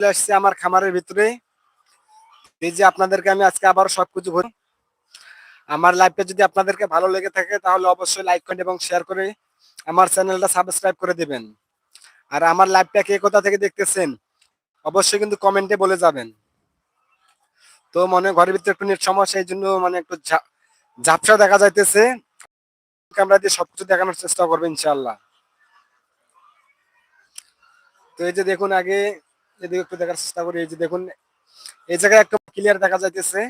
চলে আসছে আমার খামারের ভিতরে। এই যে আপনাদেরকে আমি আজকে আবার সবকিছু বলি। আমার লাইভটা যদি আপনাদেরকে ভালো লেগে থাকে, তাহলে অবশ্যই লাইক করেন এবং শেয়ার করে আমার চ্যানেলটা সাবস্ক্রাইব করে দেবেন। আর আমার লাইভটা কে কোথা থেকে দেখতেছেন, অবশ্যই কিন্তু কমেন্টে বলে যাবেন। তো মনে ঘরের ভিতরে একটু নেট সমস্যা, এই জন্য মানে একটু ঝাপসা দেখা যাইতেছে। ক্যামেরা দিয়ে সবকিছু দেখানোর চেষ্টা করব ইনশাল্লাহ তো এই যে দেখুন আগে এদিকে একটু দেখার চেষ্টা করি, এই যে দেখুন, এই জায়গায় একটু ক্লিয়ার দেখা যাইতেছে।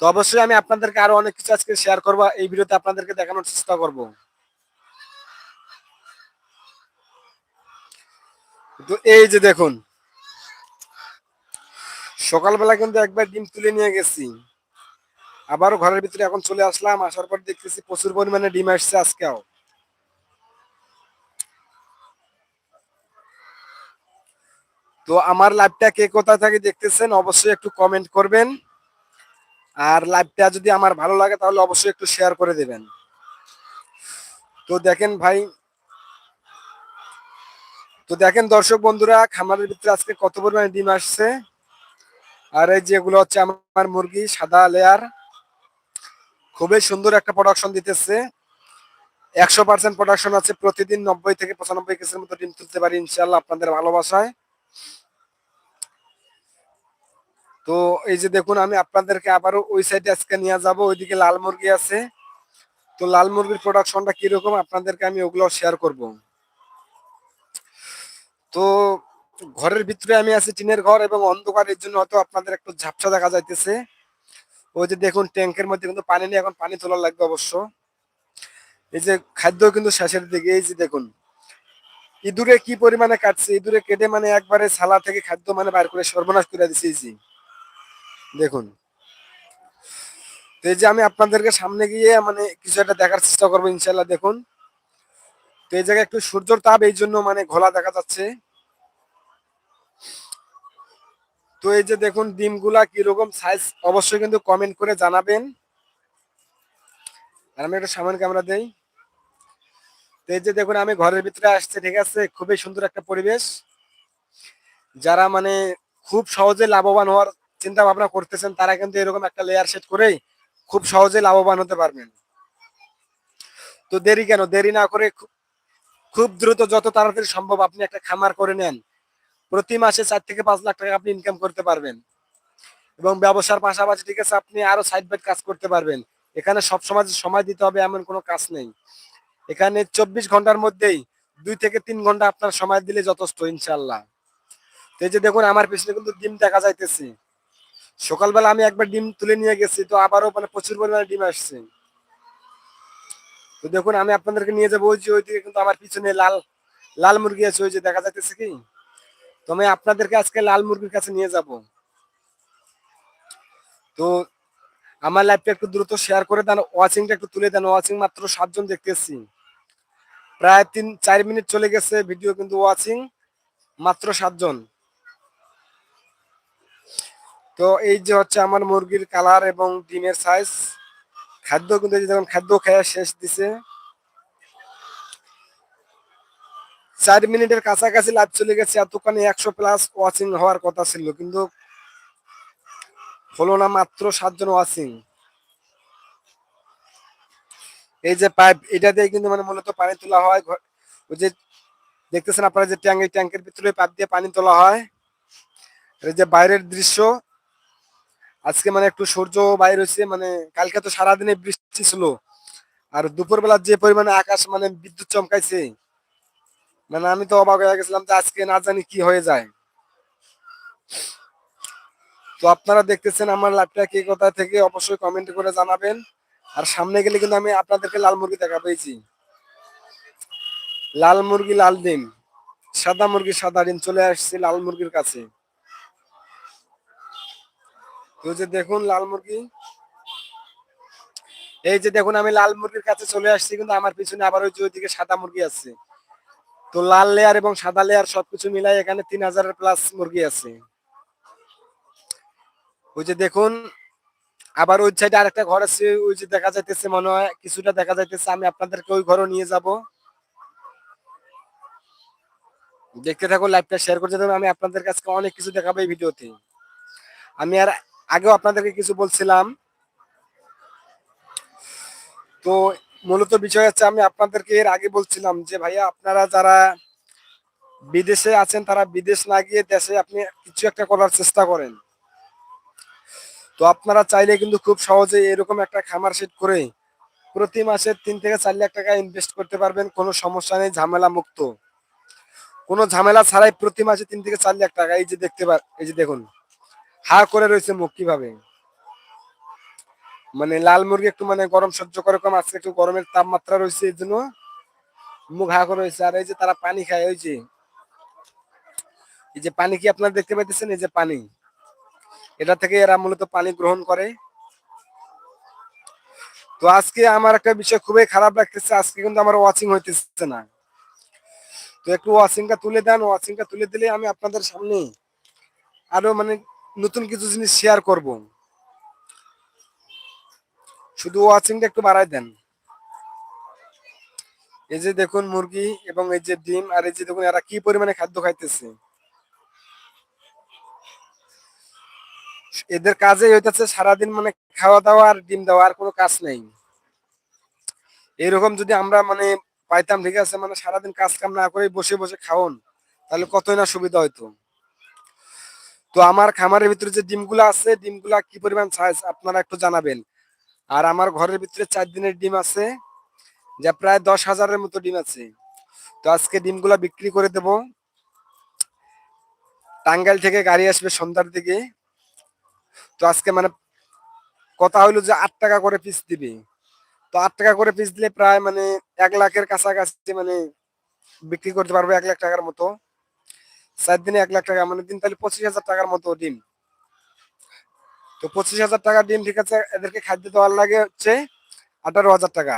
তো অবশ্যই আমি আপনাদেরকে আরও অনেক কিছু আজকে শেয়ার করব, এই ভিডিওতে আপনাদেরকে দেখানোর চেষ্টা করব। তো এই যে দেখুন, সকালবেলা কিন্তু একবার ডিম তুলে নিয়ে গেছি। আবারও ঘরের ভিতরে এখন চলে আসলাম, আসার পর দেখতেছি প্রচুর পরিমাণে ডিম আসছে আজকেও। তো আমার লাইভটা কে কোথা থেকে দেখতেছেন অবশ্যই একটু কমেন্ট করবেন। আর লাইভটা যদি আমার ভালো লাগে তাহলে অবশ্যই একটু শেয়ার করে দেবেন। তো দেখেন ভাই, তো দেখেন দর্শক বন্ধুরা, খামারের ভিতরে আজকে কত পরিমাণে ডিম আসছে? আর এই যেগুলো হচ্ছে আমার মুরগি, সাদা লেয়ার খুবই সুন্দর একটা প্রোডাকশন দিতেছে। একশো পার্সেন্ট প্রোডাকশন আছে। প্রতিদিন নব্বই থেকে পঁচানব্বই কেসের মতো ডিম তুলতে পারি ইনশাল্লাহ আপনাদের ভালোবাসায়। তো এই যে দেখুন, আমি আপনাদেরকে আবারও ওই সাইডে আজকে নিয়ে যাব, ওইদিকে লাল মুরগি আছে। তো লাল মুরগির প্রোডাকশনটা কীরকম আপনাদেরকে আমি ওগুলো শেয়ার করব। তো ঘরের ভিতরে আমি আছি টিনের ঘর এবং অন্ধকার, এর জন্য হয়তো আপনাদের একটু ঝাপসা দেখা যাইতেছে। ওই যে দেখুন, ট্যাঙ্কের মধ্যে কিন্তু পানি নেই, এখন পানি তোলা লাগবে অবশ্য। এই যে খাদ্য কিন্তু শেষের দিকে, এই যে দেখুন। ইঁদুরে কি পরিমাণে কাটছে? ইঁদুরে কেটে মানে একবারে ছালা থেকে খাদ্য মানে বার করে সর্বনাশ করে দিছে। দেখুন। এই যে আমি আপনাদেরকে সামনে গিয়ে মানে কিছু একটা দেখার চেষ্টা করব ইনশাল্লাহ দেখুন। তো এই জায়গায় একটু সূর্যর তাপ এই জন্য মানে ঘোলা দেখা যাচ্ছে। তো এই যে দেখুন ডিমগুলা কীরকম সাইজ অবশ্যই কিন্তু কমেন্ট করে জানাবেন। আর আমি একটা সামনে ক্যামেরা দেই। তো এই যে দেখুন, আমি ঘরের ভিতরে আসছে, ঠিক আছে? খুবই সুন্দর একটা পরিবেশ। যারা মানে খুব সহজে লাভবান হওয়ার চিন্তা ভাবনা করতেছেন, তারা কিন্তু এরকম একটা লেয়ার সেট করেই খুব সহজে লাভবান হতে পারবেন। তো দেরি কেন? দেরি না করে খুব দ্রুত যত তাড়াতাড়ি সম্ভব আপনি একটা খামার করে নেন। প্রতি মাসে চার থেকে পাঁচ লাখ টাকা আপনি ইনকাম করতে পারবেন। এবং ব্যবসার পাশাপাশি, ঠিক আছে, আপনি আরও সাইড বাই কাজ করতে পারবেন। এখানে সব সময় সময় দিতে হবে, এমন কোনো কাজ নেই। এখানে চব্বিশ ঘণ্টার মধ্যেই দুই থেকে তিন ঘণ্টা আপনার সময় দিলে যথেষ্ট ইনশাল্লাহ তো এই যে দেখুন, আমার পিছনে কিন্তু ডিম দেখা যাইতেছে। সকালবেলা আমি একবার ডিম তুলে নিয়ে গেছি, তো আবারও মানে প্রচুর পরিমাণে ডিম আসছে। তো দেখুন, আমি আপনাদেরকে নিয়ে যাব ওই ওইদিকে কিন্তু আমার পিছনে লাল লাল মুরগি আছে, ওই যে দেখা যাইতেছে কি? তো আমি আপনাদেরকে আজকে লাল মুরগির কাছে নিয়ে যাব। তো আমার লাইভটা একটু দ্রুত শেয়ার করে দেন ওয়াচিংটা একটু তুলে দেন ওয়াচিং মাত্র সাতজন দেখতেছি। প্রায় তিন, চার মিনিট চলে গেছে ভিডিও কিন্তু ওয়াচিং মাত্র সাতজন। তো এই যে হচ্ছে আমার মুরগির কালার এবং ডিমের সাইজ খাদ্য কিন্তু এই যে যেমন খাদ্য খেয়ে শেষ দিছে। চার মিনিটের কাছাকাছি লাইভ চলে গেছে, এতক্ষণে একশো প্লাস ওয়াচিং হওয়ার কথা ছিল, কিন্তু হলো না মাত্র সাতজন ওয়াচিং এই যে পাইপ এটা দিয়ে কিন্তু মানে মূলত পানি তোলা হয় ওই যে দেখতেছেন আপনারা যে ট্যাঙ্ক, এই ট্যাঙ্কের ভিতরে পাইপ দিয়ে পানি তোলা হয়। এই যে বাইরের দৃশ্য আজকে মানে একটু সূর্য বাইরে হয়েছে মানে কালকে তো সারাদিনে বৃষ্টি ছিল। আর দুপুরবেলা যে পরিমাণে আকাশ মানে বিদ্যুৎ চমকাইছে মানে আমি তো অবাক হয়ে গেছিলাম যে আজকে না জানি কি হয়ে যায়। তো আপনারা দেখতেছেন আমার লাইভটা কি কোথা থেকে, অবশ্যই কমেন্ট করে জানাবেন। আর সামনে গেলে কিন্তু আমি আপনাদেরকে লাল মুরগি দেখা পেয়েছি লাল মুরগি, লাল ডিম, সাদা মুরগি, সাদা ডিম চলে আসছে লাল মুরগির কাছে। তো যে দেখুন লাল মুরগি। এই যে দেখুন আমি লাল মুরগির কাছে চলে আসছি, কিন্তু আমার পিছনে আবার ওই যে ওইদিকে সাদা মুরগি আছে। তো লাল লেয়ার এবং সাদা লেয়ার সবকিছু মিলাই এখানে তিন হাজারের প্লাস মুরগি আছে। ওই যে দেখুন, আবার ওই সাইডে আরেকটা ঘর আছে, ওই যে দেখা যাইতেছে মনে হয়, কিছুটা দেখা যাইতেছে, আমি আপনাদেরকে ওই ঘরও নিয়ে যাব। দেখতে থাকুন লাইভটা শেয়ার করতে থাকুন আমি আপনাদের কাছে অনেক কিছু দেখাবো এই ভিডিওতে। আমি আর আগেও আপনাদেরকে কিছু বলছিলাম। তো মূলত বিষয় হচ্ছে, আমি আপনাদেরকে এর আগে বলছিলাম যে, ভাইয়া, আপনারা যারা বিদেশে আছেন, তারা বিদেশ না গিয়ে দেশে আপনি কিছু একটা করার চেষ্টা করেন। তো আপনারা চাইলে কিন্তু খুব সহজে এরকম একটা খামার সেট করে প্রতি মাসে তিন থেকে চার লাখ টাকা ইনভেস্ট করতে পারবেন, কোনো সমস্যা নেই, ঝামেলা মুক্ত। কোনো ঝামেলা ছাড়াই প্রতি মাসে তিন থেকে চার লাখ টাকা, এই যে দেখতে পা এই যে দেখুন। হা করে রয়েছে মুখ কীভাবে? মানে লাল মুরগি একটু মানে গরম সহ্য করে কম, আজকে একটু গরমের তাপমাত্রা রয়েছে এই জন্য মুখ হা করে রয়েছে। আর এই যে তারা পানি খায়, ওই যে, এই যে পানি কি আপনারা দেখতে পাইতেছেন? এই যে পানি, এটা থেকে এরা মূলত পানি গ্রহণ করে। তো আজকে আমার একটা বিষয় খুবই খারাপ লাগতেছে, আজকে কিন্তু আমার ওয়াচিং হইতেছে না। তো একটু ওয়াচিংটা তুলে দেন ওয়াচিংটা তুলে দিলে আমি আপনাদের সামনে আরও মানে নতুন কিছু জিনিস শেয়ার করব। শুধু ওয়াচিংটা একটু বাড়াই দেন। এই যে দেখুন মুরগি এবং এই যে ডিম, আর এই যে দেখুন এরা কি পরিমাণে খাদ্য খাইতেছে। এদের কাজে হইতেছে সারাদিন মানে খাওয়া দাওয়া আর ডিম দেওয়া, আর কোনো কাজ নেই। এরকম যদি আমরা মানে পাইতাম, ঠিক আছে মানে সারাদিন কাজ কাম না করে বসে বসে খাওন, তাহলে কতই না সুবিধা হইতো। তো আমার খামারের ভিতরে যে ডিমগুলা আছে, ডিমগুলা কি পরিমাণ সাইজ আপনারা একটু জানাবেন। আর আমার ঘরের ভিতরে চার দিনের ডিম আছে, যা প্রায় দশ হাজারের মতো ডিম আছে। তো আজকে ডিমগুলা বিক্রি করে দেব। টাঙ্গাইল থেকে গাড়ি আসবে সন্ধ্যার দিকে। তো আজকে মানে কথা হইল যে আট টাকা করে পিস দিবে। তো আট টাকা করে পিস দিলে প্রায় মানে এক লাখের কাছাকাছি মানে বিক্রি করতে পারব এক লাখ টাকার মতো। চার দিনে এক লাখ টাকা মানে দিন তাহলে পঁচিশ হাজার টাকার মতো ডিম। তো পঁচিশ হাজার টাকা ডিম, ঠিক আছে, এদেরকে খাদ্য দেওয়ার লাগে হচ্ছে আঠারো হাজার টাকা।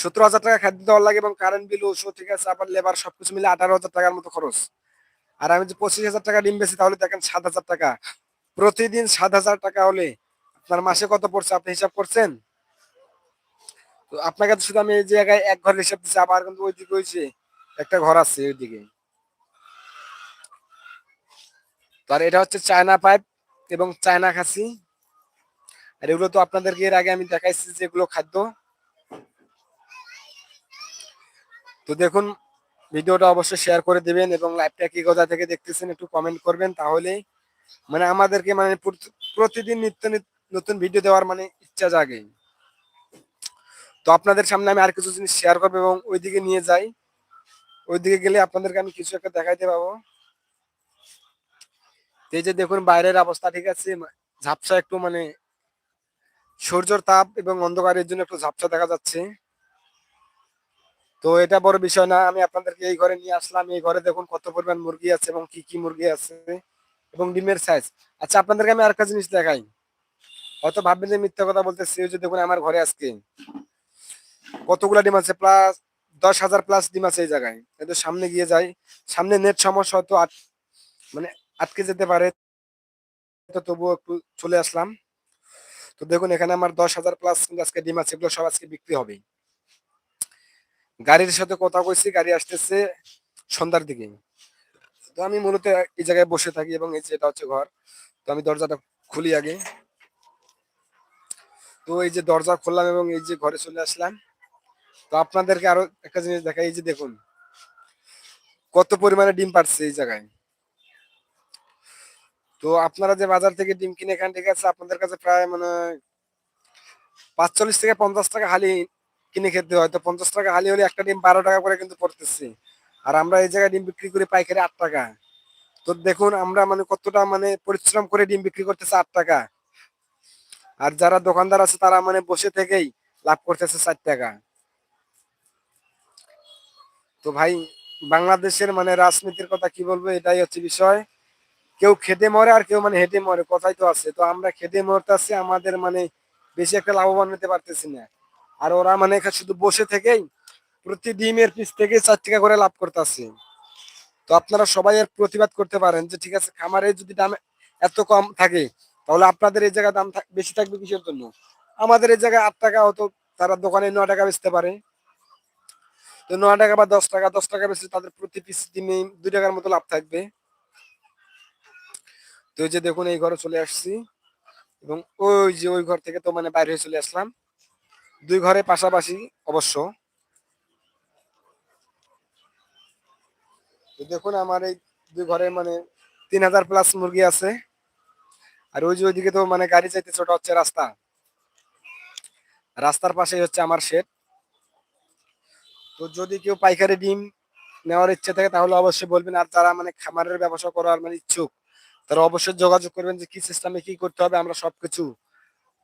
সতেরো হাজার টাকা খাদ্য দেওয়ার লাগে এবং কারেন্ট বিল ওষুধ, ঠিক আছে, আবার লেবার সবকিছু মিলে আঠারো হাজার টাকার মতো খরচ। আর আমি যে পঁচিশ হাজার টাকা ডিম বেশি তাহলে দেখেন সাত হাজার টাকা। প্রতিদিন সাত হাজার টাকা হলে আপনার মাসে কত পড়ছে আপনি হিসাব করছেন? তো আপনাকে তো শুধু আমি এই জায়গায় এক ঘরের হিসাব দিচ্ছি আবার কিন্তু ওইদিকে হয়েছে একটা ঘর আছে ওইদিকে তো আর এটা হচ্ছে চায়না পাইপ এবং চায়না খাসি। আর এগুলো তো আপনাদেরকে এর আগে আমি দেখাইছি যে এগুলো খাদ্য। তো দেখুন, ভিডিওটা অবশ্যই শেয়ার করে দিবেন এবং লাইভটা কি কোথা থেকে দেখতেছেন একটু কমেন্ট করবেন তাহলে। মানে আমাদেরকে মানে প্রতিদিন নিত্য নতুন ভিডিও দেওয়ার মানে ইচ্ছা জাগে। তো আপনাদের সামনে আমি আর কিছু জিনিস শেয়ার করব এবং ওইদিকে নিয়ে যাই। ওইদিকে গেলে আপনাদেরকে আমি কিছু একটা দেখাইতে পাবো। এই যে দেখুন বাইরের অবস্থা, ঠিক আছে? ঝাপসা একটু মানে সূর্যর তাপ এবং অন্ধকারের জন্য একটু ঝাপসা দেখা যাচ্ছে। তো এটা বড় বিষয় না, আমি আপনাদেরকে এই ঘরে নিয়ে আসলাম। এই ঘরে দেখুন কত পরিমাণ মুরগি আছে এবং কি কি মুরগি আছে এবং ডিমের সাইজ আচ্ছা আপনাদেরকে আমি আরেকটা জিনিস দেখাই। হয়তো ভাববেন যে মিথ্যা কথা বলতেছি, ওই যে দেখুন আমার ঘরে আজকে কতগুলা ডিম আছে প্লাস দশ হাজার প্লাস ডিম আছে এই জায়গায়। কিন্তু সামনে গিয়ে যাই সামনে নেট সমস্যা হয়তো আট মানে আটকে যেতে পারে, তো তবুও একটু চলে আসলাম। তো দেখুন, এখানে আমার দশ হাজার প্লাস আজকে ডিম আছে, এগুলো সব আজকে বিক্রি হবে গাড়ির সাথে কথা কইছি, গাড়ি আসতেছে সন্ধ্যার দিকে। তো আমি মূলত এই জায়গায় বসে থাকি এবং এই যে এটা হচ্ছে ঘর, তো আমি দরজাটা খুলি আগে। তো এই যে দরজা খুললাম এবং এই যে ঘরে চলে আসলাম। তো আপনাদেরকে আরও একটা জিনিস দেখাই, এই যে দেখুন, কত পরিমাণে ডিম পাচ্ছে এই জায়গায়। তো আপনারা যে বাজার থেকে ডিম কিনে খান ঠিক আছে, আপনাদের কাছে প্রায় মানে পাঁচচল্লিশ থেকে পঞ্চাশ টাকা হালি কিনে খেতে হয়। তো পঞ্চাশ টাকা হালি হলে একটা ডিম বারো টাকা করে কিন্তু পড়তেছে। আর আমরা এই জায়গায় ডিম বিক্রি করি পাইকারি আট টাকা। তো দেখুন, আমরা মানে কতটা মানে পরিশ্রম করে ডিম বিক্রি করতেছে আট টাকা। আর যারা দোকানদার আছে, তারা মানে বসে থেকেই লাভ করতেছে চার টাকা। তো ভাই, বাংলাদেশের মানে রাজনীতির কথা কি বলব, এটাই হচ্ছে বিষয়। কেউ খেতে মরে আর কেউ মানে হেঁটে মরে, কথাই তো আছে। তো আমরা খেতে মরতেছি, আমাদের মানে বেশি একটা লাভবান হতে পারতেছি না। আর ওরা মানে শুধু বসে থেকেই প্রতি ডিমের পিস থেকে চার টাকা করে লাভ করতেছে। তো আপনারা সবাই এর প্রতিবাদ করতে পারেন যে, ঠিক আছে, খামারে যদি দাম এত কম থাকে, তাহলে আপনাদের এই জায়গায় দাম বেশি থাকবে কিসের জন্য? আমাদের এই জায়গায় আট টাকা হতো তারা দোকানে ন টাকা বেচতে পারে। তো নয় টাকা বা দশ টাকা দশ টাকা বেশি তাদের প্রতি পিস দিনে দুই টাকার মতো লাভ থাকবে। তো যে দেখুন, এই ঘরে চলে আসছি। এবং ওই যে ওই ঘর থেকে তো মানে বাইরে হয়ে চলে আসলাম। দুই ঘরে পাশাপাশি অবশ্য। তো দেখুন, আমার এই দুই ঘরে মানে তিন হাজার প্লাস মুরগি আছে। আর ওই যে ওইদিকে তো মানে গাড়ি যাইতেছে ওটা হচ্ছে রাস্তা। রাস্তার পাশেই হচ্ছে আমার শেড তো যদি কেউ পাইকারি ডিম নেওয়ার ইচ্ছে থাকে, তাহলে অবশ্যই বলবেন। আর যারা মানে খামারের ব্যবসা করার মানে ইচ্ছুক তারা অবশ্যই যোগাযোগ করবেন যে কি সিস্টেমে কি করতে হবে, আমরা সবকিছু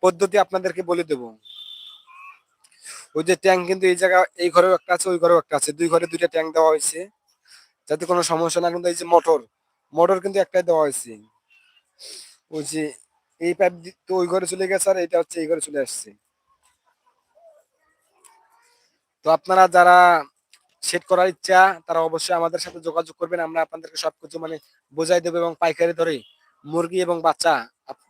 পদ্ধতি আপনাদেরকে বলে দেব। ওই যে ট্যাঙ্ক কিন্তু এই জায়গা, এই ঘরেও একটা আছে, ওই ঘরেও একটা আছে। দুই ঘরে দুইটা ট্যাঙ্ক দেওয়া হয়েছে, যাতে কোনো সমস্যা না কিন্তু এই যে মোটর মোটর কিন্তু একটাই দেওয়া হয়েছে। ওই যে এই পাইপ তো ওই ঘরে চলে গেছে আর এটা হচ্ছে এই ঘরে চলে আসছে। তো আপনারা যারা সেট করার ইচ্ছা, তারা অবশ্যই আমাদের সাথে যোগাযোগ করবেন। আমরা আপনাদেরকে সবকিছু মানে বোঝাই দেবো এবং পাইকারি ধরে মুরগি এবং বাচ্চা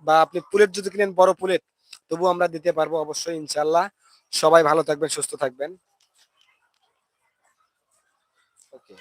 বা আপনি পুলেট যদি কিনেন, বড় পুলেট তবু আমরা দিতে পারব অবশ্যই ইনশাল্লাহ সবাই ভালো থাকবেন, সুস্থ থাকবেন। ওকে